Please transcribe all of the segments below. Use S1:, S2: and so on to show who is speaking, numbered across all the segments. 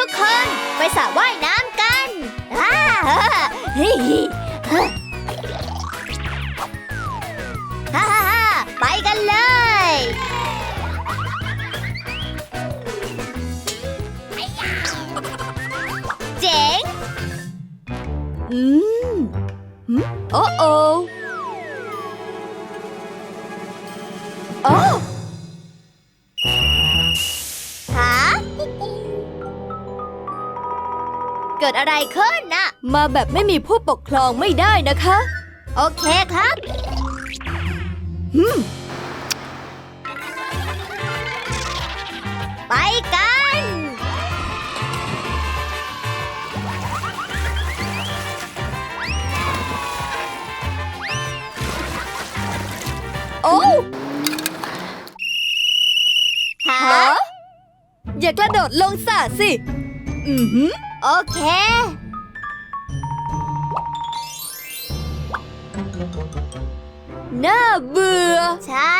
S1: ทุกคนไปสระว่ายน้ำกันอ่าเฮ้ยฮ่าฮ่าฮ่าไปกันเลย เจ๋ง
S2: อืมโอ้โอโอ้
S1: เกิดอะไรขึ้นน่ะ
S2: มาแบบไม่มีผู้ปกครองไม่ได้นะคะ
S1: โอเคครับ
S2: หืม
S1: ไปกัน
S2: โอ้
S1: หา
S2: ฮะ อย่ากระโดดลงสระสิ อือหือ
S1: โอเค
S2: น่าเบื่อ
S1: ใช่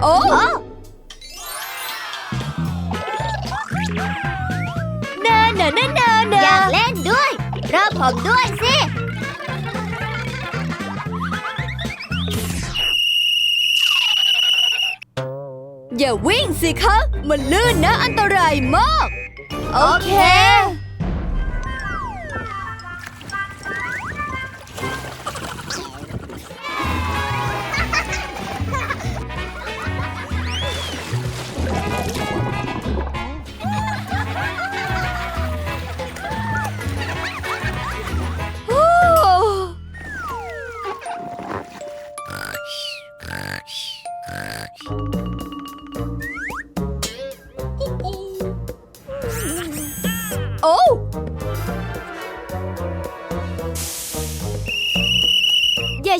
S2: โอ้
S1: โอ้
S2: เนาเนาเนาเนาเนา
S1: อยากเล่นด้วยรอผมด้วยสิ
S2: อย่าวิ่งสิคะ มันลื่นนะอันตรายมาก
S1: โอเค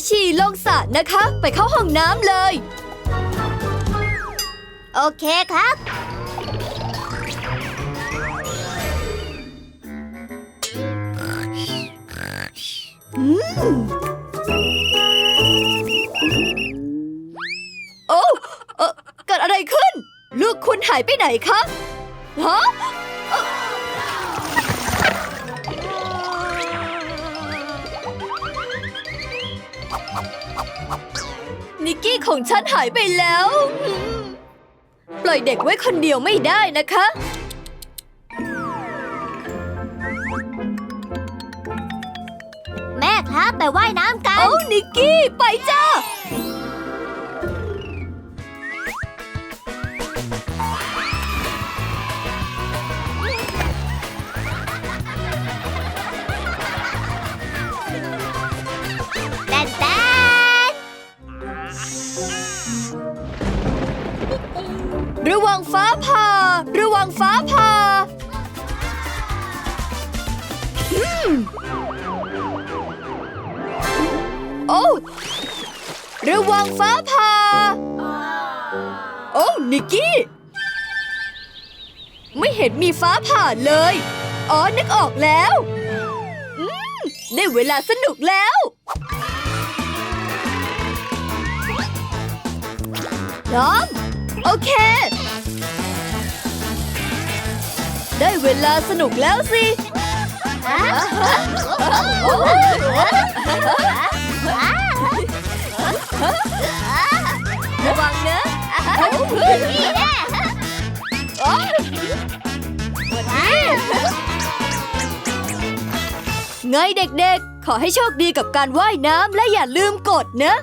S2: ฉี่ลงสระนะคะ ไปเข้าห้องน้ำเลย
S1: โอเคครับ
S2: โอ้เอ่อเกิดอะไรขึ้น ลูกคุณหายไปไหนคะฮะ กกี้ของฉันหายไปแล้ว ปล่อยเด็กไว้คนเดียวไม่ได้นะคะ
S1: แม่ครับไปว่ายน้ำกัน
S2: เอ้านิกกี้ ไปจ้า ฟ้าผ่า ระวังฟ้าผ่าอืมโอ้ระวังฟ้าผ่า โอ้นิกกี้ ไม่เห็นมีฟ้าผ่าเลย อ๋อ นึกออกแล้วอืมได้เวลาสนุกแล้ว พร้อม โอเค ได้เวลาสนุกแล้วสิ ระวังนะ
S1: นี่แน่
S2: โอ๊ยไงเด็กๆ ขอให้โชคดีกับการว่ายน้ำและอย่าลืมกดนะ